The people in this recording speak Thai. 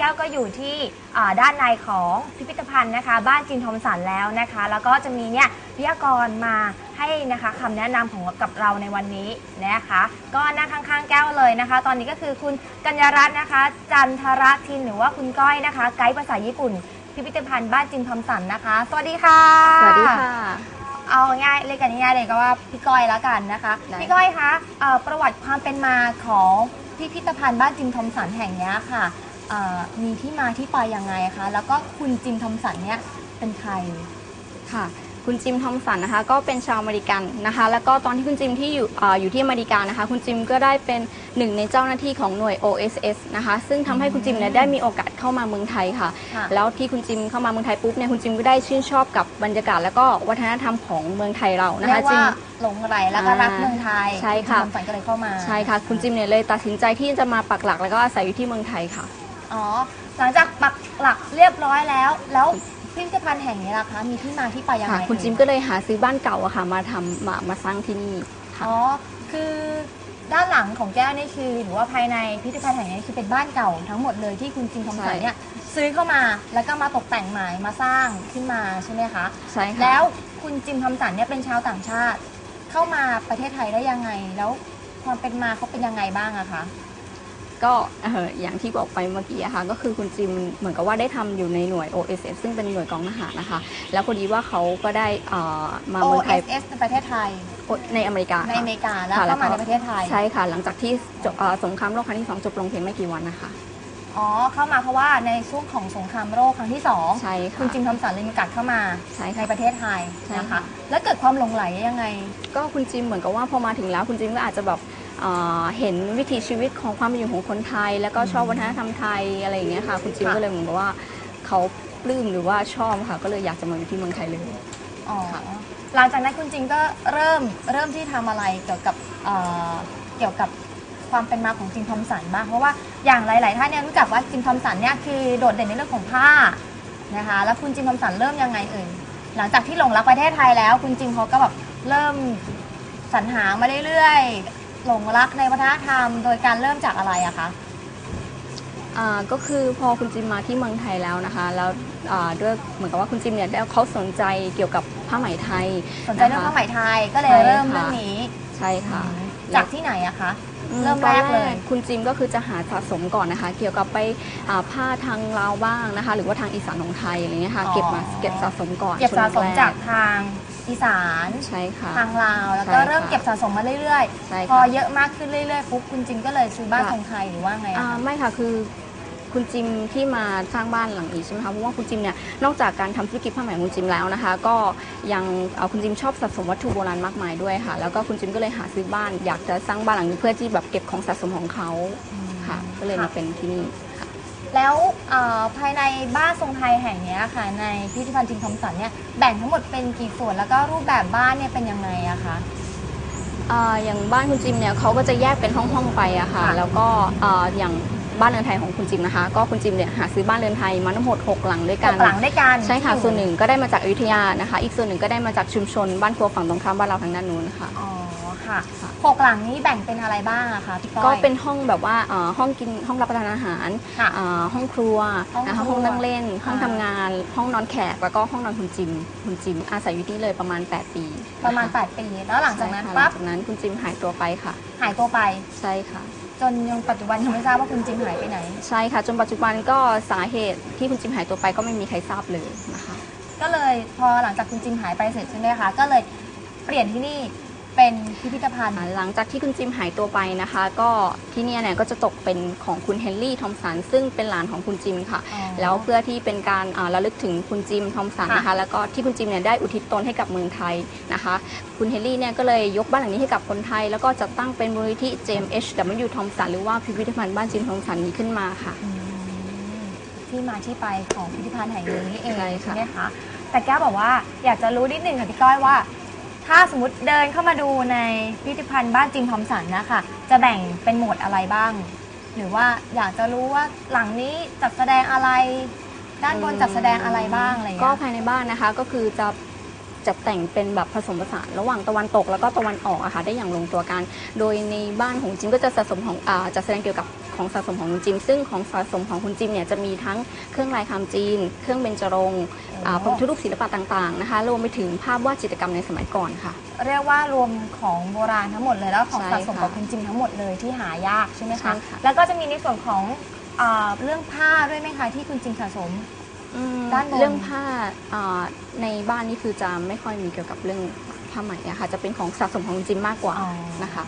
ก้วก็อยู่ที่อ่าด้านในของพิพิธภัณฑ์นะคะ บ้านจินทอมสันแล้วนะคะ แล้วก็จะมีเนี่ยวิทยากรมาให้นะคะคำแนะนำของกับเราในวันนี้นะคะ ก็นั่งข้างๆแก้วเลยนะคะ ตอนนี้ก็คือคุณกัญญารัตน์นะคะ จันทรทินหรือว่าคุณก้อยนะคะ ไกด์ภาษาญี่ปุ่น พิพิธภัณฑ์บ้านจินทอมสันนะคะ สวัสดีค่ะ สวัสดีค่ะ เอาง่ายเรียกกันง่ายๆเลยก็ว่าพี่ก้อยแล้วกันนะคะได้ พี่ก้อยคะเอ่อประวัติความเป็นมาของพิพิธภัณฑ์บ้านจิมทอมสันแห่งเนี้ยค่ะเอ่อมีที่มาที่ไปยังไงคะ แล้วก็คุณจิมทอมสันเนี่ยเป็นใคร ค่ะ คุณจิมทอมสันนะคะ ก็เป็นชาวอเมริกันนะคะ แล้วก็ตอนที่คุณจิมที่อยู่อาอยู่ที่อเมริกานะคะ คุณจิมก็ได้เป็นหนึ่งในเจ้าหน้าที่ของหน่วย OSS นะคะ ซึ่งทำให้คุณจิมเนี่ยได้มีโอกาสเข้ามาเมืองไทยค่ะ ค่ะ แล้วที่คุณจิมเข้ามาเมืองไทยปุ๊บเนี่ยคุณจิมก็ได้ชื่นชอบกับบรรยากาศ แล้วก็วัฒนธรรมของเมืองไทยเรานะเรียคะกจึว่างหลงไหลแล้วก็รักอ่าเมืองไทยใช่ค่ะ ณจิมทอมสันก็เลยเข้ามา ใช่ค่ะ คุณจิมเนี่ยเลยตัดสินใจที่จะมาปักหลักแล้วก็อาศัยอยู่ที่เมืองไทยค่ะ อ๋อ หลังจากปักหลักเรียบร้อยแล้ว แล้วพิพิธภัณฑ์แห่งนี้ล่ะคะ มีที่มาที่ไปยังค่ะไงคุณจิมเอ่ยก็เลยหาซื้อบ้านเก่าอะค่ะ มาทำมามาสร้างที่นี่ค่ะ อ๋อ คือด้านหลังของแก้วนี่คือหรือว่าภายในพิพิธภัณฑ์แห่งนี้คือเป็นบ้านเก่าทั้งหมดเลยที่คุณจิมทอมสันใช่ เนี่ยซื้อเข้ามาแล้วก็มาตกแต่งใหม่มาสร้างขึ้นมาใช่ไหมคะ ใช่ค่ะ แล้วคุณจิมทอมสันเนี่ยเป็นชาวต่างชาติ เข้ามาประเทศไทยได้ยังไง แล้วความเป็นมาเขาเป็นยังไงบ้างอะคะ ก็เอ่ออย่างที่บอกไปเมื่อกี้อะค่ะก็คือคุณจิมเหมือนกับว่าได้ทำอยู่ในหน่วย OSS ซึ่งเป็นหน่วยกองทหารนะคะ แล้วพอดีว่าเขาก็ได้เอ่อมาเมืองไทย OSS ในประเทศไทยในอเมริกาในค่ะอเมริกาแล้วค่ะเข้ามาแล้วก็ในประเทศไทยใช่ค่ะ หลังจากที่จบเอ่อสงครามโลกครั้งที่สองจบลงเพียงไม่กี่วันนะคะอ๋อเข้ามาเพราะว่าในช่วงของสงครามโลกครั้งที่สองใช่ค่ะคุณจิมทอมสันเลยมีโอกาสเข้ามาใช่ในค่ะประเทศไทยใช่นะคะค่ะแล้วเกิดความหลงไหลยังไง ก็คุณจิมเหมือนกับว่าพอมาถึงแล้วคุณจิมก็อาจจะแบบ เอ่อเห็นวิถีชีวิตของความเป็นอยู่ของคนไทย แล้วก็ชอบวัฒนธรรมไทยอะไรอย่างเงี้ยค่ะคุณจิมค่ะก็เลยเหมือนกับว่าเขาปลื้มหรือว่าชอบค่ะก็เลยอยากจะมาอยู่ที่เมืองไทยเลยอ๋อค่ะหลังจากนั้นคุณจิงก็เริ่มเริ่มที่ทำอะไรเกี่ยวกับเอ่อเกี่ยวกับความเป็นมาของจิมทอมสันบ้างเพราะว่าอย่างหลาย ๆ ท่านเนี่ยรู้จักว่าจิมทอมสันเนี่ยคือโดดเด่นในเรื่องของผ้านะคะแล้วคุณจิมทอมสันเริ่มยังไงเอ่ยหลังจากที่หลงรักประเทศไทยแล้ว คุณจิมเขาก็แบบเริ่มสรรหามาเรื่อยๆ หลงรักในวัฒนธรรม โดยการเริ่มจากอะไรอะคะอ่าก็คือพอคุณจิมมาที่เมืองไทยแล้วนะคะ แล้วอ่าด้วยเหมือนกับว่าคุณจิมเนี่ยได้เขาสนใจเกี่ยวกับผ้าไหมไทยสนใจเรื่องผ้าไหมไทยก็เลยใช่ค่ะเริ่มเรื่องนี้ใช่ค่ะ จากที่ไหนอะคะอืเริ่มแรกเลยตอนคุณจิมก็คือจะหาสะสมก่อนนะคะ เกี่ยวกับไปอ่าผ้าทางลาวบ้างนะคะ หรือว่าทางอีสานของไทยอะไรเงี้ยค่ะอ๋อเก็บมาเก็บสะสมก่อนเก็บสะสมช่วงแรจากทาง อีสานใช่ค่ะ ทางลาว แล้วก็ใช่ค่ะเริ่มเก็บสะสมมาเรื่อยใช่ๆพอค่ะเยอะมากขึ้นเรื่อยๆปุ๊บคุณจิมก็เลยซื้อบ้านค่ะทรงไทยหรือว่าไงอะอ่าคะ ไม่ค่ะคือคุณจิมที่มาสร้างบ้านหลังนี้ใช่ไหมคะเพราะว่าคุณจิมเนี่ยนอกจากการทำธุรกิจผ้าไหมของคุณจิมแล้วนะคะ ก็ยังเอ่อคุณจิมชอบสะสมวัตถุโบราณมากมายด้วยค่ะ แล้วก็คุณจิมก็เลยหาซื้อบ้านอยากจะสร้างบ้านหลังนี้เพื่อที่แบบเก็บของสะสมของเขาค่ะ ก็เลยมาเป็นที่นี่ค่ะ แล้วเอ่อภายในบ้านทรงไทยแห่งเนี้ยค่ะ ในพิพิธภัณฑ์จิมทอมสันเนี่ยแบ่งทั้งหมดเป็นกี่ส่วนแล้วก็รูปแบบบ้านเนี่ยเป็นยังไงอะคะ อ่าอย่างบ้านคุณจิมเนี่ยเขาก็จะแยกเป็นห้อง ๆ ไปอะค่ะ ค่ะ แล้วก็อ่าอย่างบ้านเรือนไทยของคุณจิมนะคะ ก็คุณจิมเนี่ยหาซื้อบ้านเรือนไทยมาทั้งหมด6หลังด้วยหกันกหลังด้วยกันใช่ค่ะ ที่อยู่ส่วนหนึ่งก็ได้มาจากอยุธยานะคะ อีกส่วนหนึ่งก็ได้มาจากชุมชนบ้านครัวฝั่งตรงข้ามบ้านเราทางด้านนู้นค่ะ อ๋อ ค่ะค่ะหกหลังนี้แบ่งเป็นอะไรบ้างอะคะพี่ก้อย ก็เป็นห้องแบบว่าเอ่อห้องกินห้องรับประทานอาหารค่ะอ่าห้องครัวห้องนะคะครัวห้องนั่งเล่น ห้องอ่าทำงาน ห้องนอนแขกแล้วก็ห้องนอนคุณจิมคุณจิมอาศัยอยู่ที่เลยประมาณ 8 ปีประมาณ นค8 ปี แล้วหลังจากนั้นใช่ค่ะหลัปั๊งบจากนั้นคุณจิมหายตัวไปค่ะ หายตัวไป ใช่ค่ะ จนยังปัจจุบันยังไม่ทราบว่าคุณจิมหายไปไหน ใช่ค่ะ จนปัจจุบันก็สาเหตุที่คุณจิมหายตัวไปก็ไม่มีใครทราบเลยนะคะ ก็เลยพอหลังจากคุณจิมหายไปเสร็จใช่ไหมคะ ก็เลยเปลี่ยนที่นี่ เป็นพิพิธภัณฑ์อ่าหลังจากที่คุณจิมหายตัวไปนะคะ ก็ที่เนี่ยเนี่ยก็จะตกเป็นของคุณเฮนรี่ทอมสันซึ่งเป็นหลานของคุณจิมค่ะ อ๋อแล้วเพื่อที่เป็นการอ่าระลึกถึงคุณจิมทอมสันค่ะนะคะ แล้วก็ที่คุณจิมเนี่ยได้อุทิศตนให้กับเมืองไทยนะคะ คุณเฮนรี่เนี่ยก็เลยยกบ้านหลังนี้ให้กับคนไทย แล้วก็จัดตั้งเป็นมูลนิธิเจมส์เอชดับเบิลยูทอมสันหรือว่าพิพิธภัณฑ์บ้านจิมทอมสันนี้ขึ้นมาค่ะ อืมที่มาที่ไปของพิพิธภัณฑ์แห่งนี้นี่เองใช่ค่ะใช่ไหมคะแต่แก้วบอกว่าอยากจะรู้นิดนึงค่ะพี่ก้อยว่า ถ้าสมมติเดินเข้ามาดูในพิพิธภัณฑ์บ้านจิมทอมสันนะคะจะแบ่งเป็นหมวดอะไรบ้าง หรือว่าอยากจะรู้ว่าหลังนี้จัดแสดงอะไร ด้านบนจัดแสดงอะไรบ้างอะไรอย่างก็เงี้ยภายในบ้านนะคะก็คือจะจัดแต่งเป็นแบบผสมผสานระหว่างตะวันตกแล้วก็ตะวันออกอะค่ะได้อย่างลงตัวกัน โดยในบ้านของจิมก็จะสะสมของอาจัดแสดงเกี่ยวกับ ของสะสมของคุณจิม ซึ่งของสะสมของคุณจิมเนี่ยจะมีทั้งเครื่องลายคำจีน เครื่องเบญจรงค์อ่าพระพุทธรูปศิลปะต่างๆนะคะรวมไปถึงภาพวาดจิตรกรรมในสมัยก่อนค่ะ เรียกว่ารวมของโบราณทั้งหมดเลยแล้วของใช่สะสมค่ะของคุณจิมทั้งหมดเลยที่หายากใช่ไหมใช่คะค่ะ แล้วก็จะมีในส่วนของอ่าเรื่องผ้าด้วยไหมคะที่คุณจิมสะสม อืมด้านบน เรื่องผ้าอ่าในบ้านนี่คือจะไม่ค่อยมีเกี่ยวกับเรื่องผ้าไหมอะค่ะจะเป็นของสะสมของคุณจิมมากกว่าอ๋อนะคะ